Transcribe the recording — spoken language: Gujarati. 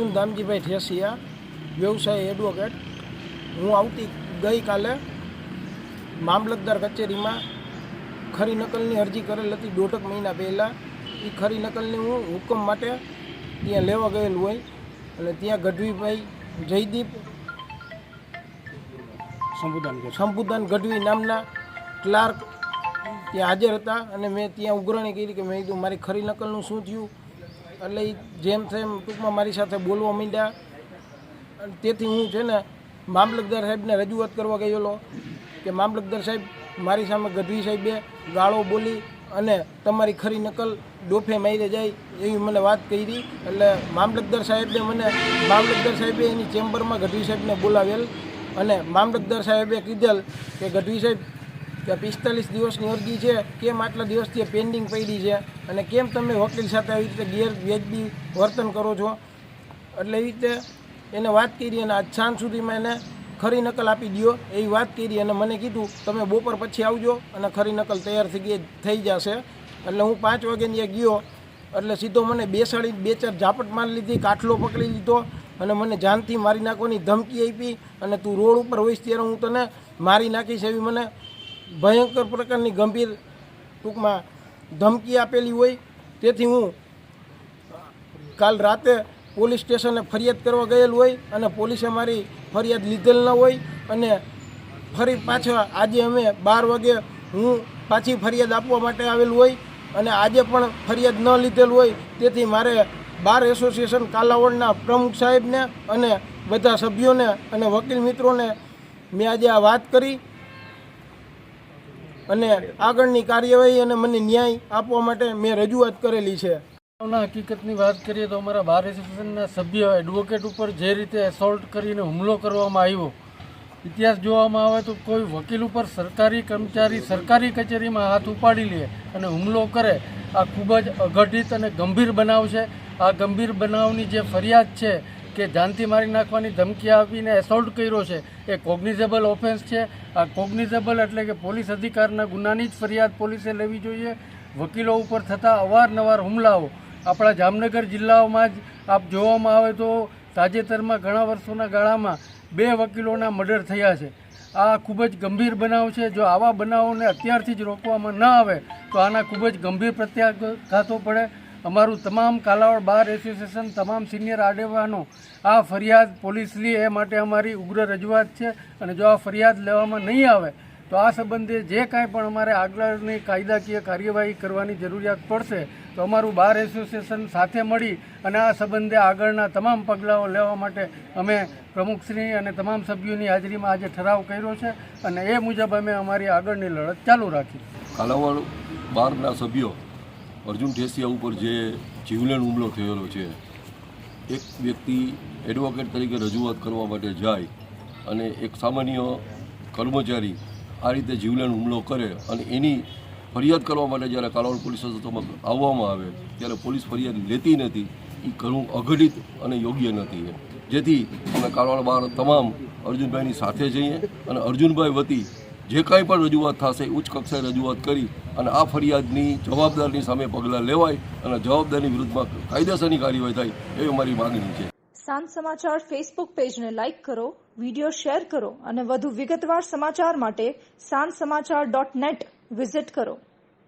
હું દામજીભાઈ ઠેસિયા વ્યવસાય એડવોકેટ હું આવતી ગઈકાલે મામલતદાર કચેરીમાં ખરી નકલની અરજી કરેલ હતી દોઢક મહિના પહેલાં. એ ખરી નકલની હું હુકમ માટે ત્યાં લેવા ગયેલું હોય. અને ત્યાં ગઢવીભાઈ જયદીપ શંભુદાન કરે શંભુદાન ગઢવી નામના ક્લાર્ક ત્યાં હાજર હતા. અને મેં ત્યાં ઉઘરાણી કરી કે મેં કીધું મારી ખરી નકલનું શું થયું? એટલે એ જેમ તેમ ટૂંકમાં મારી સાથે બોલવા માંડ્યા. તેથી હું છે ને મામલતદાર સાહેબને રજૂઆત કરવા ગયેલો કે મામલતદાર સાહેબ, મારી સામે ગઢવી સાહેબે ગાળો બોલી અને તમારી ખરી નકલ ડોફે મારી જાય એવી મને વાત કરી. એટલે મામલતદાર સાહેબે મને, મામલતદાર સાહેબે એની ચેમ્બરમાં ગઢવી સાહેબને બોલાવેલ અને મામલતદાર સાહેબે કીધેલ કે ગઢવી સાહેબ કે પિસ્તાલીસ દિવસની અરજી છે, કેમ આટલા દિવસથી પેન્ડિંગ પડી છે અને કેમ તમે વકીલ સાથે આવી રીતે ગેરવ્યાજબી વર્તન કરો છો? એટલે એવી રીતે એને વાત કરી અને આજ સાંજ સુધીમાં એને ખરી નકલ આપી દો એવી વાત કરી અને મને કીધું, તમે બપોર પછી આવજો અને ખરી નકલ તૈયાર થઈ ગઈ, થઈ જશે. એટલે હું પાંચ વાગે ત્યાં ગયો. એટલે સીધો મને બેસાડી બે ચાર ઝાપટ મારી લીધી, કાઠલો પકડી લીધો અને મને જાનથી મારી નાખવાની ધમકી આપી અને તું રોડ ઉપર હોઈશ ત્યારે હું તને મારી નાખીશ એવી મને ભયંકર પ્રકારની ગંભીર ટૂંકમાં ધમકી આપેલી હોય, તેથી હું કાલ રાતે પોલીસ સ્ટેશને ફરિયાદ કરવા ગયેલ હોય અને પોલીસે મારી ફરિયાદ લીધેલ ન હોય અને ફરી પાછા આજે અમે બાર વાગે હું પાછી ફરિયાદ આપવા માટે આવેલ હોય અને આજે પણ ફરિયાદ ન લીધેલ હોય, તેથી મારે બાર એસોસિએશન કાલાવડના પ્રમુખ સાહેબને અને બધા સભ્યોને અને વકીલ મિત્રોને મેં આજે આ વાત કરી અને આગળની કાર્યવાહી અને મને ન્યાય આપવા માટે મેં રજૂઆત કરેલી છે. હકીકતની વાત કરીએ તો અમારા બાર એસોસિએશનના સભ્ય એડવોકેટ ઉપર જે રીતે એસોલ્ટ કરીને હુમલો કરવામાં આવ્યો, ઇતિહાસ જોવામાં આવે તો કોઈ વકીલ ઉપર સરકારી કર્મચારી સરકારી કચેરીમાં હાથ ઉપાડી લે અને હુમલો કરે, આ ખૂબ જ અઘટિત અને ગંભીર બનાવ છે. આ ગંભીર બનાવની જે ફરિયાદ છે કે જાનથી મારી નાખવાની ધમકી આપીને એસોલ્ટ કર્યો છે, એ કોગ્નિઝેબલ ઓફેન્સ છે. આ કોગ્નિઝેબલ એટલે કે પોલીસ અધિકારના ગુનાની જ ફરિયાદ પોલીસે લેવી જોઈએ. વકીલો ઉપર થતા અવારનવાર હુમલાઓ. આપણા જામનગર જિલ્લાઓમાં જ આપ જોવામાં આવે તો તાજેતરમાં ઘણા વર્ષોના ગાળામાં બે વકીલોના મર્ડર થયા છે. આ ખૂબ જ ગંભીર બનાવ છે. જો આવા બનાવોને અત્યારથી જ રોકવામાં ન આવે, તો આના ખૂબ જ ગંભીર પ્રત્યાઘાતો પડે. અમારું તમામ કાલાવડ બાર એસોસિએશન, તમામ સિનિયર આગેવાનો, આ ફરિયાદ પોલીસ લે, એ માટે અમારી ઉગ્ર રજૂઆત છે. અને જો આ ફરિયાદ લેવામાં નહીં આવે, તો આ સંબંધે જે કાંઈ પણ અમારે આગળની કાયદાકીય કાર્યવાહી કરવાની જરૂરિયાત પડશે, તો અમારું બાર એસોસિએશન સાથે મળી અને આ સંબંધે આગળના તમામ પગલાઓ લેવા માટે અમે પ્રમુખશ્રી અને તમામ સભ્યોની હાજરીમાં આજે ઠરાવ કર્યો છે અને એ મુજબ અમે અમારી આગળની લડત ચાલુ રાખી કાલાવડ બારના સભ્યો અર્જુન ઠેસિયા ઉપર જે જીવલેણ હુમલો થયેલો છે, એક વ્યક્તિ એડવોકેટ તરીકે રજૂઆત કરવા માટે જાય અને એક સામાન્ય કર્મચારી આ રીતે જીવલેણ હુમલો કરે અને એની ફરિયાદ કરવા માટે જ્યારે કાલોલ પોલીસ અદાલતમાં આવવામાં આવે, ત્યારે પોલીસ ફરિયાદ લેતી નથી. એ ઘણું અઘટિત અને યોગ્ય નથી જેથી અમે કાલોલ બહાર તમામ અર્જુનભાઈની સાથે જઈએ અને અર્જુનભાઈ વતી જે કાંઈ પણ રજૂઆત થશે ઉચ્ચ કક્ષાએ રજૂઆત કરી અને આ ફરિયાદની જવાબદારની સામે પગલાં લેવાય અને જવાબદારની વિરુદ્ધમાં કાયદેસરની કાર્યવાહી થાય, એવી અમારી માગણી છે. સાંજ સમાચાર ફેસબુક પેજને લાઇક કરો વીડિયો શેર કરો અને વધુ વિગતવાર સમાચાર માટે સાંજ સમાચાર ડોટ નેટ વિઝિટ કરો.